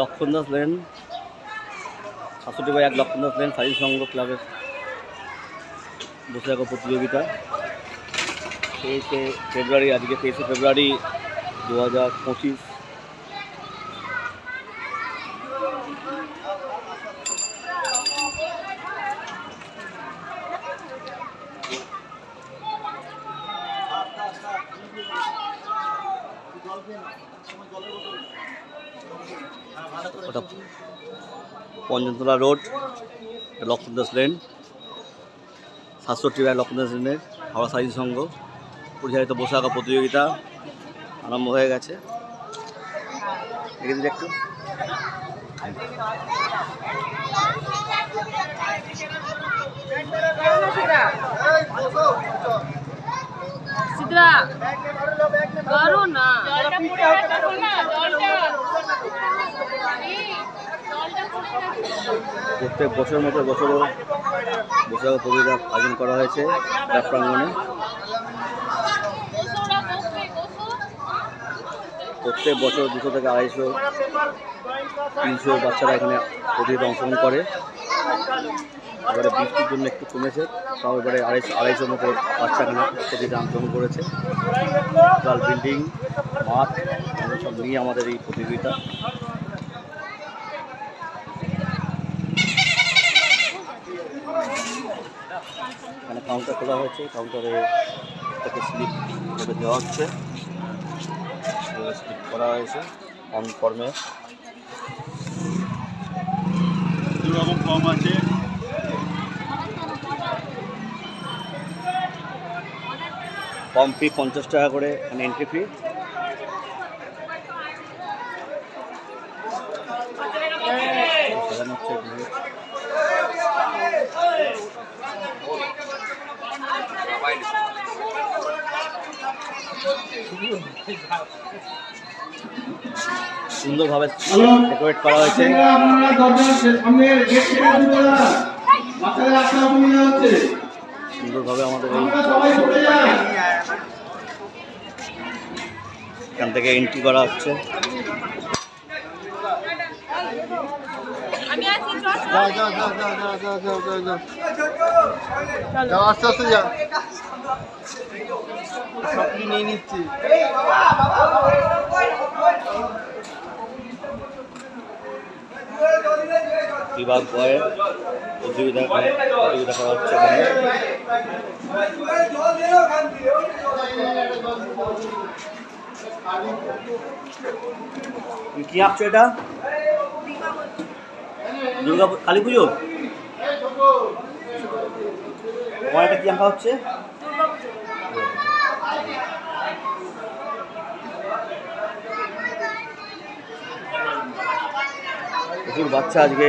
লক্ষণ দাস লেন, সাতষট্টি বাই এক লক্ষণ দাস লেন সাইজ সংঘ ক্লাবের বসে থাকা প্রতিযোগিতা। তেইশে ফেব্রুয়ারি, আজকে তেইশে ফেব্রুয়ারি দু হাজার পঁচিশ। ওটা পঞ্চতলা রোড লক্ষণ দাস লেন, সাতষট্টি বাই লক্ষণ দাস লেনের হাওড়া সাইজ সংঘ, পরিচালিত বসে থাকা প্রতিযোগিতা আরম্ভ হয়ে গেছে। একটু। করো না? প্রত্যেক বছরের মতো বছরও বসে থাকা প্রতিযোগিতা আয়োজন করা হয়েছে ক্লাব প্রাঙ্গণে। প্রত্যেক বছর দুশো থেকে আড়াইশো তিনশো বাচ্চারা এখানে প্রতিযোগিতা অংশগ্রহণ করে। এবারে বৃষ্টির জন্য একটু কমেছে, তাও এবারে আড়াইশো আড়াইশোর মতো বাচ্চা এখানে প্রতিযোগিতা অংশগ্রহণ করেছে। বিশাল বিল্ডিং এগুলো সব নিয়ে আমাদের এই প্রতিযোগিতা। এখানে কাউন্টার করা হয়েছে কাউন্টারে তাকে স্লিপ করে দেওয়া হচ্ছে। স্লিপ করা হয়েছে অন ফর্মে দু রকম ফর্ম আছে। কম ফি পঞ্চাশ টাকা করে মানে এন্ট্রি ফি সুন্দরভাবে ডেকোরেট করা হয়েছে। সুন্দরভাবে আমাদের এখান থেকে এন্ট্রি করা হচ্ছে আস্তে আস্তে যা নিয়ে নিচ্ছি বিভাগ বয়ে প্রতিযোগিতা প্রতিযোগিতা করা হচ্ছে কি আঁকছো এটা? দুর্গা কালী পুজো? এটা কি আঁকা হচ্ছে? প্রচুর বাচ্চা আজকে।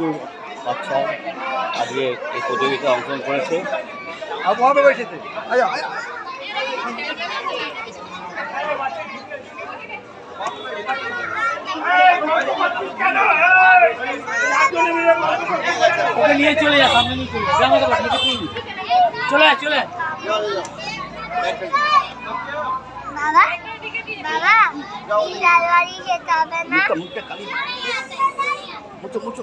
প্রচুর বাচ্চা আজকে এই প্রতিযোগিতায় অংশগ্রহণ করেছে। নিয়ে চলে চলে চলে বাবা বাবা এই লালবাড়ি যেতে হবে না? মুচো মুচো মুচো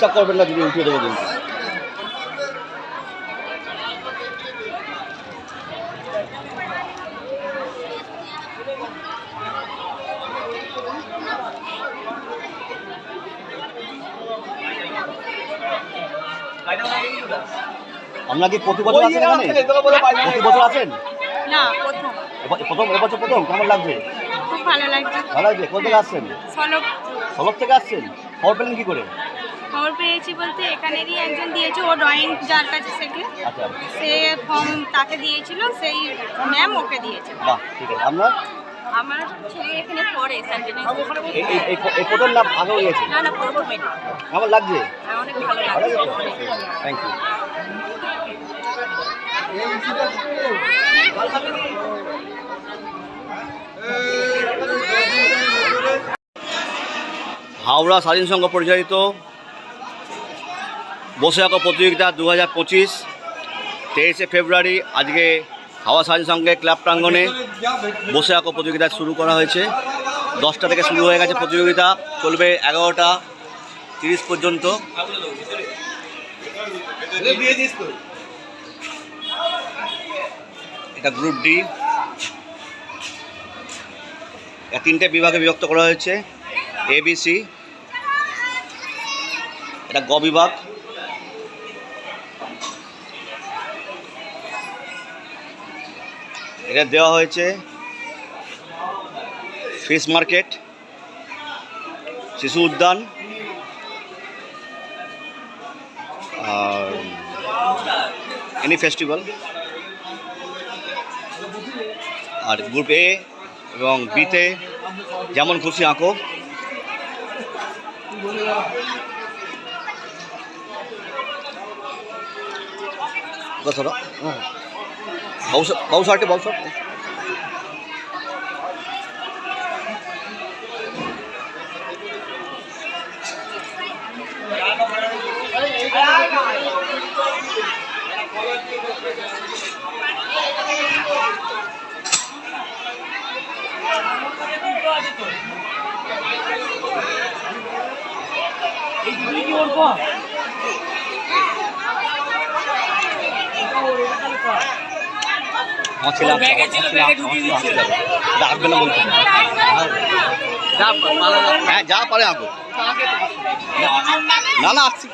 ডিস্টার্ব করবেন না যদি উঠিয়ে দেবো কিন্তু। আপনার কি প্রতি বছর আছেন প্রতি বছর আছেন প্রথম। এবছর প্রথম কেমন লাগছে? ভালো লাগছে। ভালো কোথা থেকে আসছেন? সলব থেকে আসছেন? খবর পেলেন কি করে? খবর পেয়েছি বলতে এখানেরই একজন দিয়েছে ও ড্রয়িং যার কাছে শেখে আচ্ছা সে ফর্ম তাকে দিয়েছিল সেই ম্যাম ওকে দিয়েছে বাহ ঠিক আছে আপনার আমার ছেলে এখানে পড়ে এই এই- এই এই প্রথম না লাগছে অনেক ভালো লাগছে থ্যাংক ইউ হাওড়া স্বাধীন সংঘ পরিচালিত বসে আঁকো প্রতিযোগিতা দু হাজার পঁচিশ, তেইশে ফেব্রুয়ারি, আজকে হাওয়া স্বাধীন সঙ্গে ক্লাব প্রাঙ্গণে বসে আঁকো প্রতিযোগিতা শুরু করা হয়েছে। দশটা থেকে শুরু হয়ে গেছে প্রতিযোগিতা, চলবে এগারোটা তিরিশ পর্যন্ত। এটা গ্রুপ ডি। তিনটে বিভাগে বিভক্ত করা হয়েছে এবিসি এটা গ বিভাগ। এটা দেওয়া হয়েছে ফিশ মার্কেট, শিশু উদ্যান, আর এনি ফেস্টিভ্যাল, আর গ্রুপ এ এবং বিতে যেমন খুশি আঁকো। বাবু শার্ট এই দুটোই কি ওর আমার ছেলে না হ্যাঁ যা পারে আঁকো না না আসছি।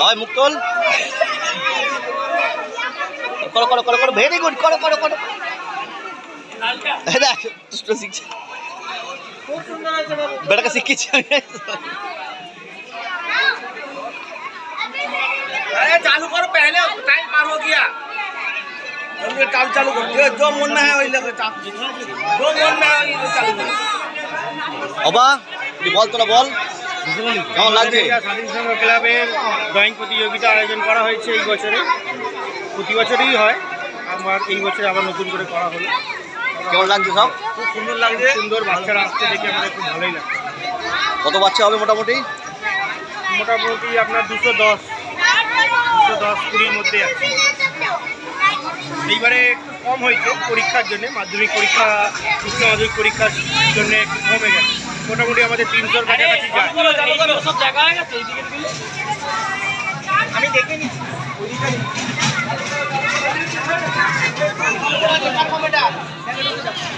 হয় মুক্তল করো করো করো করো। ভেরি গুড করো করো করো। বেটাকে শিখিয়েছি আমি अरे चालू करो पहले टाइम पार हो गया ये चालू चालू करो जो जो मन में है वही लगे चालू जो मन में है वही चालू करो অবা তুই বল তোরা বল কেমন লাগছে স্বাধীন সংঘ ক্লাবের ড্রয়িং প্রতিযোগিতা আয়োজন করা হয়েছে এই বছরে প্রতি বছরই হয় আমার এই বছরে আবার নতুন করে করা হলো কেমন লাগছে সব? খুব সুন্দর লাগছে সুন্দর বাচ্চারা আসতে দেখে আমাদের খুব ভালোই লাগছে। কত বাচ্চা হবে মোটামুটি? মোটামুটি আপনার দুশো দশ দুশো দশ কুড়ির মধ্যে আছে। এইবারে একটু কম হয়েছে পরীক্ষার জন্য মাধ্যমিক পরীক্ষা উচ্চ মাধ্যমিক পরীক্ষার জন্য একটু কমে গেছে। মোটামুটি আমাদের তিনশোর কাছাকাছি যায়। সব দেখা হয়ে গেছে এইদিকে